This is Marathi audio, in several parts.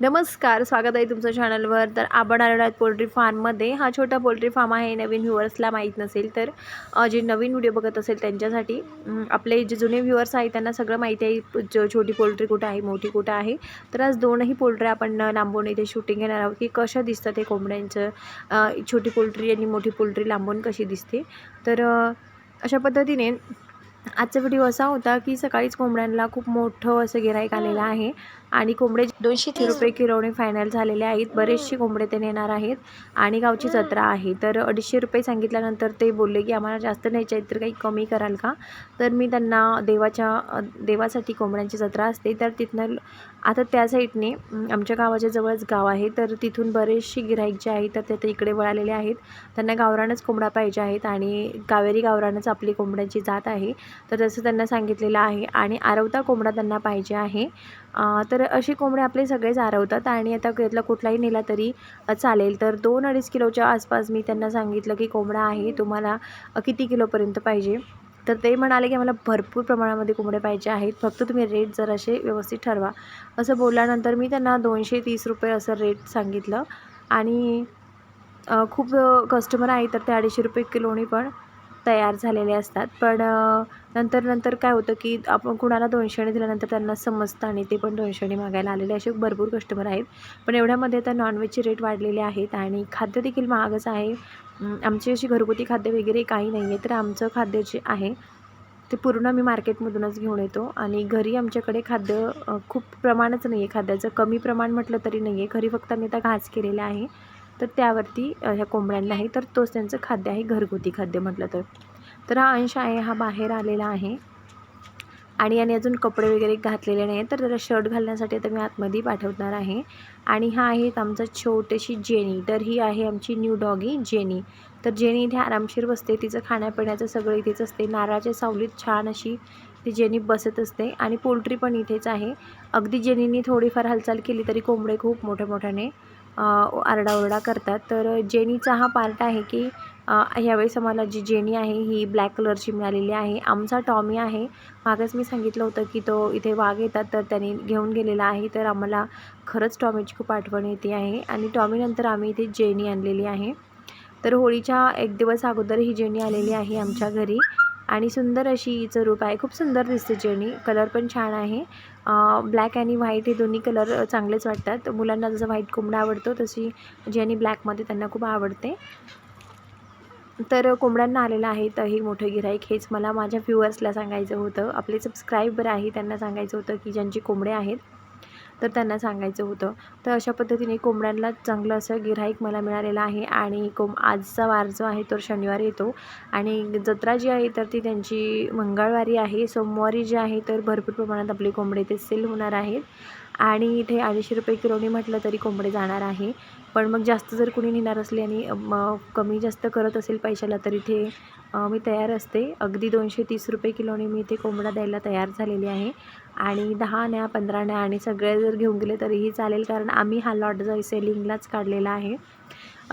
नमस्कार स्वागत आहे तुमचं चॅनलवर तर आपण आलेलो आहेत पोल्ट्री फार्ममध्ये हा छोटा पोल्ट्री फार्म आहे नवीन व्ह्युअर्सला माहीत नसेल तर. जे नवीन व्हिडिओ बघत असेल त्यांच्यासाठी आपले जे जुने व्ह्युअर्स आहेत त्यांना सगळं माहिती आहे. जो छोटी पोल्ट्री कुठं आहे मोठी कुठं आहे. तर आज दोनही पोल्ट्री आपण लांबून इथे शूटिंग घेणार आहोत की कशा दिसतात हे कोंबड्यांचं. छोटी पोल्ट्री आणि मोठी पोल्ट्री लांबून कशी दिसते. तर अशा पद्धतीने आजचा व्हिडिओ असा होता की सकाळीच कोंबड्यांना खूप मोठं असं गिराईक आलेलं आहे. आणि कोंबडे दोनशे तीस रुपये किलोने फायनल झालेले आहेत. बरेचसे कोंबडे ते नेणार आहेत. आणि गावची जत्रा आहे. तर अडीचशे रुपये सांगितल्यानंतर ते बोलले की आम्हाला जास्त न्यायचे आहेत तर काही कमी कराल का? तर मी त्यांना देवाच्या देवासाठी कोंबड्यांची जत्रा असते. तर तिथनं आता त्या साईडने आमच्या गावाच्या जवळच गाव आहे. तर तिथून बरेचसे गिराईक जे आहेत तर ते इकडे वळालेले आहेत. त्यांना गावरानच कोंबडा पाहिजे आहेत आणि कावेरी गावरानच आपली कोंबड्याची जात आहे. तर तसं त्यांना सांगितलेलं आहे. आणि आरवता कोंबडा त्यांना पाहिजे आहे. तर असे कोंबडे आपले सगळेच आरवतात आणि आता यातला कुठलाही नेला तरी चालेल. तर दोन अडीच किलोच्या आसपास मी त्यांना सांगितलं की कोंबडा आहे तुम्हाला किती किलोपर्यंत पाहिजे? तर ते म्हणाले की मला भरपूर प्रमाणामध्ये कोंबडे पाहिजे आहेत. फक्त तुम्ही रेट जर असे व्यवस्थित ठरवा. असं बोलल्यानंतर मी त्यांना दोनशे तीस रुपये असं रेट सांगितलं. आणि खूप कस्टमर आहेत तर ते अडीचशे रुपये किलोनी पण तयार झालेले असतात. पण नंतर नंतर काय होतं की आपण कुणाला दोनशेने दिल्यानंतर त्यांना समजतं आणि ते पण दोनशेने मागायला आलेले असे भरपूर कस्टमर आहेत. पण एवढ्यामध्ये आता नॉनव्हेजचे रेट वाढलेले आहेत आणि खाद्य देखील महागच आहे. आमची अशी घरगुती खाद्य वगैरे काही नाही आहे तर आमचं खाद्य जे आहे ते पूर्ण मी मार्केटमधूनच घेऊन येतो. आणि घरी आमच्याकडे खाद्य खूप प्रमाणच नाही आहे खाद्याचं कमी प्रमाण म्हटलं तरी नाही आहे घरी फक्त मी आता घास केलेला आहे. तर त्यावरती ह्या कोंबड्यांना आहे. तर तोच त्यांचं खाद्य आहे घरगुती खाद्य म्हटलं तर. तर हा अंश आहे हा बाहेर आलेला आहे. आणि याने अजून कपडे वगैरे घातलेले नाही तर त्याला शर्ट घालण्यासाठी आता मी आतमध्ये पाठवणार आहे. आणि हा आहे आमचा छोटीशी जेनी तर ही आहे आमची न्यू डॉगी जेनी. तर जेनी इथे आरामशीर बसते तिचं खाण्यापिण्याचं सगळं इथेच असते. नारळाच्या सावलीत छान अशी ती जेनी बसत असते. आणि पोल्ट्री पण इथेच आहे. अगदी जेनीनी थोडीफार हालचाल केली तरी कोंबडे खूप मोठ्या मोठ्याने आरडाओरडा करतात. तर जेनीचा हा पार्ट आहे की ह्यावेळेस आम्हाला जी जेनी आहे ही ब्लॅक कलरची मिळालेली आहे. आमचा टॉमी आहे. मागच मी सांगितलं होतं की तो इथे वाघ येतात तर त्याने घेऊन गेलेला आहे. तर आम्हाला खरंच टॉमीची खूप आठवण येते आहे. आणि टॉमीनंतर आम्ही इथे जेनी आणलेली आहे. तर होळीच्या एक दिवस अगोदर ही जेनी आलेली आहे आमच्या घरी. आणि सुंदर अशी हिचं रूप आहे. खूप सुंदर दिसते जेनी. कलर पण छान आहे. ब्लॅक आणि व्हाईट हे दोन्ही कलर चांगलेच वाटतात. मुलांना जसं व्हाईट कोंबडा आवडतो तशी जेनी ब्लॅकमध्ये त्यांना खूप आवडते. तर कोंबड्यांना आलेलं आहे तर हे मोठं गिराईक हेच मला माझ्या व्ह्युअर्सला सांगायचं होतं. आपले सबस्क्रायबर आहे त्यांना सांगायचं होतं की ज्यांची कोंबडे आहेत तर त्यांना सांगायचं होतं. तर अशा पद्धतीने कोंबड्यांना चांगलं असं गिराईक मला मिळालेलं आहे आणि कोंब आजचा वार जो आहे तो शनिवारी येतो. आणि जत्रा जी आहे तर ती त्यांची मंगळवारी आहे. सोमवारी जी आहे तर भरपूर प्रमाणात आपले कोंबडे ते सेल होणार आहेत. आणि इथे अडीचशे रुपये किलोनी म्हटलं तरी कोंबडे जाणार आहे. पण मग जास्त जर कुणी नेणार असले आणि कमी जास्त करत असेल पैशाला तर इथे मी तयार असते. अगदी दोनशे तीस रुपये किलोने मी इथे कोंबडा द्यायला तयार झालेली आहे. आणि दहा न्या पंधरा न्या आणि सगळे जर घेऊन गेले तरीही चालेल कारण आम्ही हा लॉट जो सेलिंगलाच काढलेला आहे.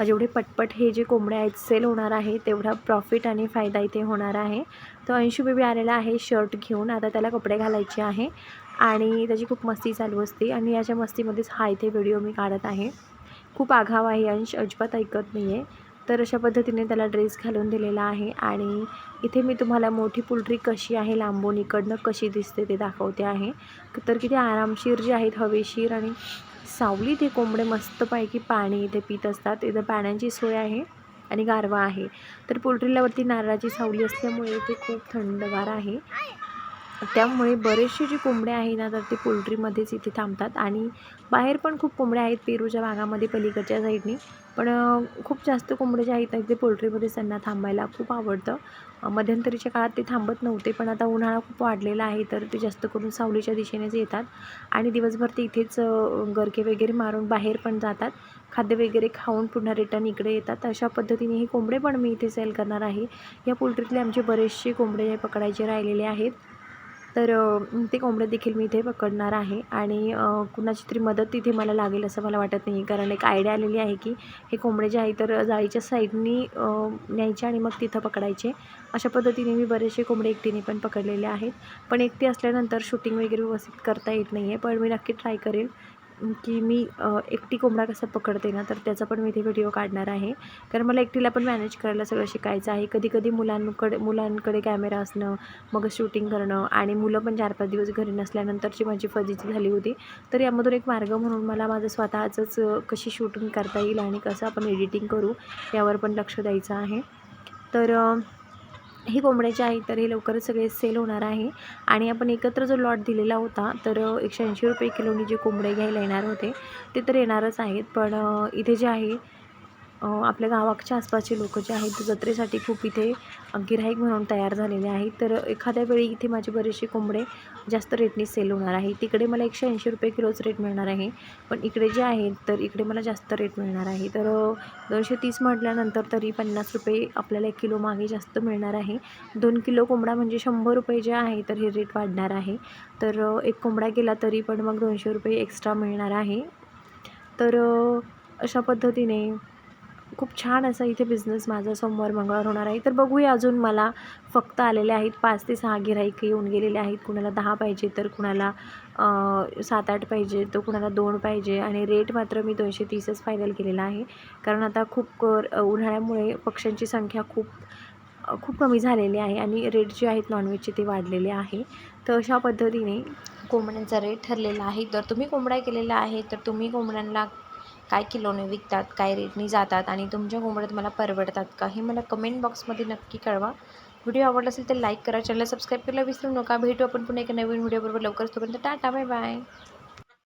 जेवढे पटपट हे जे कोंबड्या आहेत सेल होणार आहे तेवढा प्रॉफिट आणि फायदा इथे होणार आहे. तर अंशू बेबी आलेला आहे शर्ट घेऊन. आता त्याला कपडे घालायचे आहे. आणि त्याची खूप मस्ती चालू असते. आणि याच्या मस्तीमध्येच हा इथे व्हिडिओ मी काढत आहे. खूप आघाव आहे अंश अजिबात ऐकत नाही आहे तर अशा पद्धतीने त्याला ड्रेस घालून दिलेला आहे. आणि इथे मी तुम्हाला मोठी पोल्ट्री कशी आहे लांबून इकडनं कशी दिसते ते दाखवते आहे. तर किती आरामशीर जे आहेत हवेशीर आणि सावली ते कोंबडे मस्तपैकी पाणी इथे पित असतात. इथं पाण्याची सोय आहे आणि गारवा आहे. तर पोल्ट्रीला वरती नारळाची सावली असल्यामुळे इथे खूप थंडगार आहे. त्यामुळे बरेचसे जे कोंबड्या आहे ना तर ते पोल्ट्रीमध्येच इथे थांबतात. आणि बाहेर पण खूप कोंबड्या आहेत पेरूच्या भागामध्ये पलीकडच्या साईडनी. पण खूप जास्त कोंबडे जे आहेत ना ते पोल्ट्रीमध्येच त्यांना थांबायला खूप आवडतं. मध्यंतरीच्या काळात ते थांबत नव्हते पण आता उन्हाळा खूप वाढलेला आहे तर ते जास्त करून सावलीच्या दिशेनेच येतात. आणि दिवसभर ते इथेच गरके वगैरे मारून बाहेर पण जातात. खाद्य वगैरे खाऊन पुन्हा रिटर्न इकडे येतात. अशा पद्धतीने हे कोंबडे पण मी इथे सेल करणार आहे. या पोल्ट्रीतले आमचे बरेचसे कोंबडे पकडायचे राहिलेले आहेत. तर ते कोंबडे देखील मी इथे पकडणार आहे आणि कुणाची तरी मदत तिथे मला लागेल असं मला वाटत नाही. कारण एक आयडिया आलेली आहे की हे कोंबडे जे आहे तर जाळीच्या साईडनी न्यायचे आणि मग तिथं पकडायचे. अशा पद्धतीने मी बरेचसे कोंबडे एकटीने पण पकडलेले आहेत. पण एकटी असल्यानंतर शूटिंग वगैरे व्यवस्थित करता येत नाही आहे पण मी नक्की ट्राय करेल. की मी एकटी कोंबडा कसा पकडते ना तर त्याचा पण मी इथे व्हिडिओ काढणार आहे. कारण मला एकटीला पण मॅनेज करायला सगळं शिकायचं आहे. कधी कधी मुलांकडे मुलांकडे कॅमेरा असणं मग शूटिंग करणं आणि मुलं पण चार पाच दिवस घरी नसल्यानंतरची माझी फजीची झाली होती. तर यामधून एक मार्ग म्हणून मला माझं स्वतःचंच कशी शूटिंग करता येईल आणि कसं आपण एडिटिंग करू यावर पण लक्ष द्यायचं आहे. तर हे ही कोंबड्याची आहे तर हे लवकरच सगळे सेल होणार आहे. आणि आपण एकत्र जो लॉट दिलेला होता तर एकशे ऐंशी रुपये किलोनी जे कोंबडे घ्यायला येणार होते ते तर येणारच आहेत. पण इथे जे आहे आपल्या गावाच्या आसपासचे लोक जे आहेत ते जत्रेसाठी खूप इथे गिऱ्हाईक म्हणून तयार झालेले आहेत. तर एखाद्या वेळी इथे माझे बरेचसे कोंबडे जास्त रेटने सेल होणार आहे. तिकडे मला एकशे ऐंशी रुपये किलोच रेट मिळणार आहे. पण इकडे जे आहेत तर इकडे मला जास्त रेट मिळणार आहे. तर दोनशे तीस म्हटल्यानंतर तरी पन्नास रुपये आपल्याला एक किलो मागे जास्त मिळणार आहे. दोन किलो कोंबडा म्हणजे शंभर रुपये जे आहे तर हे रेट वाढणार आहे. तर एक कोंबडा गेला तरी पण मग दोनशे रुपये एक्स्ट्रा मिळणार आहे. तर अशा पद्धतीने खूप छान असा इथे बिझनेस माझा सोमवार मंगळवार होणार आहे. तर बघूया अजून मला फक्त आलेले आहेत पाच ते सहा गिराईक येऊन गेलेले आहेत. कुणाला दहा पाहिजे तर कुणाला सात आठ पाहिजे तर कुणाला दोन पाहिजे. आणि रेट मात्र मी दोनशे तीसच फायनल केलेला आहे. कारण आता खूप कर उन्हाळ्यामुळे पक्ष्यांची संख्या खूप खूप कमी झालेली आहे आणि रेट जे आहेत नॉनव्हेजचे ते वाढलेले आहे. तर अशा पद्धतीने कोंबड्यांचा रेट ठरलेला आहे. तर तुम्ही कोंबड्या केलेला आहे तर तुम्ही कोंबड्यांना काय किलोने विकतात काय रेटने जातात आणि तुमच्या कोंबड्या तुम्हाला परवडतात का हे मला कमेंट बॉक्समध्ये नक्की कळवा. व्हिडिओ आवडला असेल तर लाईक करा चॅनल सबस्क्राईब करायला विसरू नका. भेटू आपण पुन्हा एका नवीन व्हिडिओबरोबर लवकरच. तोपर्यंत टाटा बाय बाय